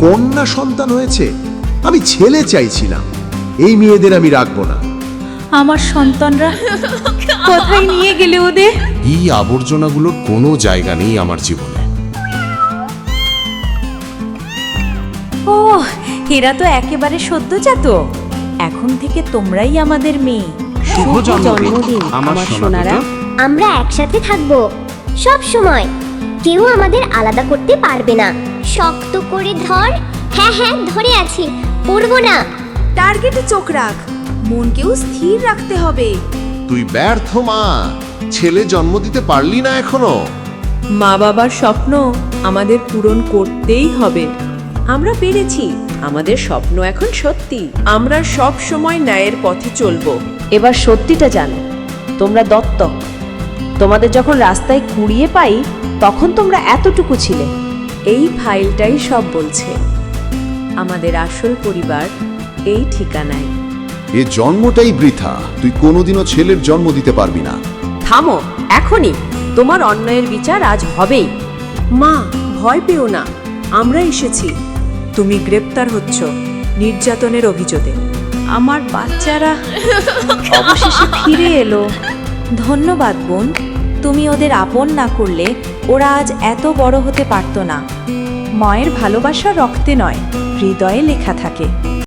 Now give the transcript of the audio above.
কন্যা সন্তান হয়েছে আমি ছেলে চাইছিলাম। এই মেয়েদের আমি রাখব না। আমার সন্তানরা কোথায় নিয়ে গেলে ওদের? এই আবর্জনাগুলোর কোনো জায়গা নেই আমার জীবনে। ও এরা তো একেবারে সদ্যজাত। এখন থেকে তোমরাই আমাদের মেয়ে। শুভ জন্মদিন। আমার সোনারা আমরা একসাথে থাকব। সব সময়। কেউ আমাদের আলাদা করতে পারবে না। শক্ত করে ধর। হ্যাঁ হ্যাঁ ধরে আছি। পড়ব না। টার্গেটে চোখ রাখ। মনকেও স্থির রাখতে হবে। তুই ব্যর্থ মা। ছেলে জন্ম দিতে পারলি না এখনও। মা বাবার স্বপ্ন আমাদের পূরণ করতেই হবে। আমরা পেরেছি। আমাদের স্বপ্ন এখন সত্যি। আমরা সব সময় ন্যায়ের পথে চলবো। এবার সত্যিটা জানো। তোমরা দত্তক। তোমাদের যখন রাস্তায় কুড়িয়ে পাই তখন তোমরা এতটুকু ছিলে। এই ফাইলটাই সব বলছে। আমাদের আসল পরিবার এই ঠিকানায়। এ জন্মটাই বৃথা। তুই কোনোদিনও ছেলের জন্ম দিতে পারবি না। থামো এখনই। তোমার অন্যায়ের বিচার আজ হবেই। মা ভয় পেও না। আমরা এসেছি। তুমি গ্রেপ্তার হচ্ছ নির্যাতনের অভিযোগে। আমার বাচ্চারা অবশেষে ফিরে এলো। ধন্যবাদ বোন। তুমি ওদের আপন না করলে ওরা আজ এত বড় হতে পারত না। মায়ের ভালোবাসা রক্তে নয়, হৃদয়ে লেখা থাকে।